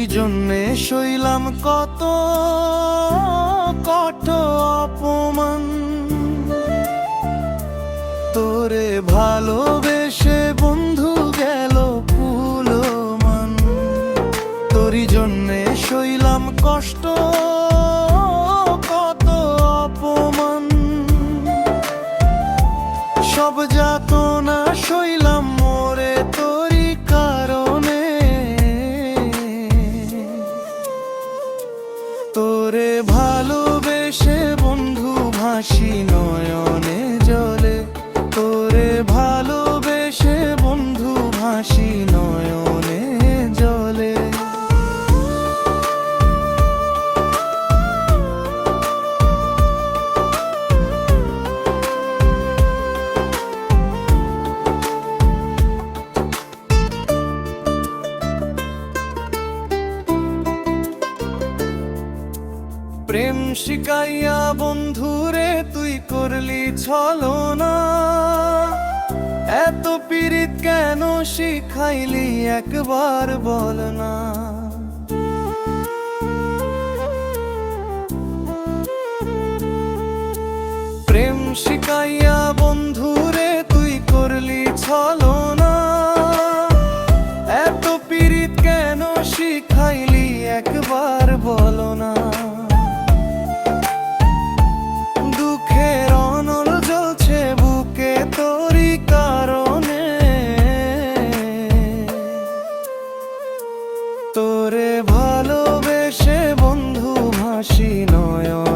তোরই জন্যে শৈলাম কত কত অপমান। তোরে ভালোবেসে বন্ধু ভালোবেসে বন্ধু ভাসি প্রেম শিকাইয়া বন্ধুরে তুই করলি ছলো না এত পীড়িত কেন শিখাইলি একবার বল না। প্রেম শিকাইয়া বন্ধুরে তুই করলি ছলো না এত পীড়িত কেন শিখাইলি একবার তোরে ভালোবেসে বন্ধু ভাসি নয়ন।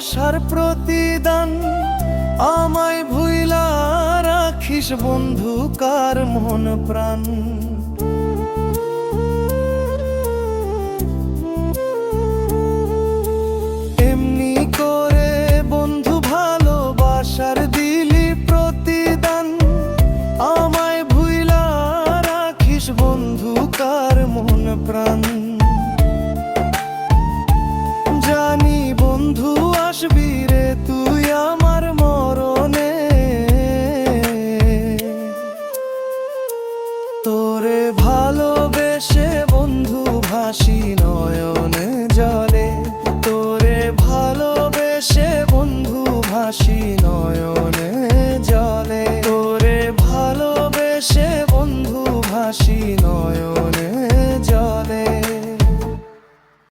ভালোবাসার প্রতিদান আমায় ভুইলা রাখিস বন্ধু, কার মন প্রাণ? এমনি করে বন্ধু, ভালোবাসার দিলি প্রতিদান আমায় ভুইলা রাখিস বন্ধু, কার মন প্রাণ? ভালোবেসে বন্ধু ভাসি নয়নে জলে। তোরে ভালোবেসে বন্ধু ভাসি নয়নে জলে। তোরে ভালোবেসে বন্ধু ভাসি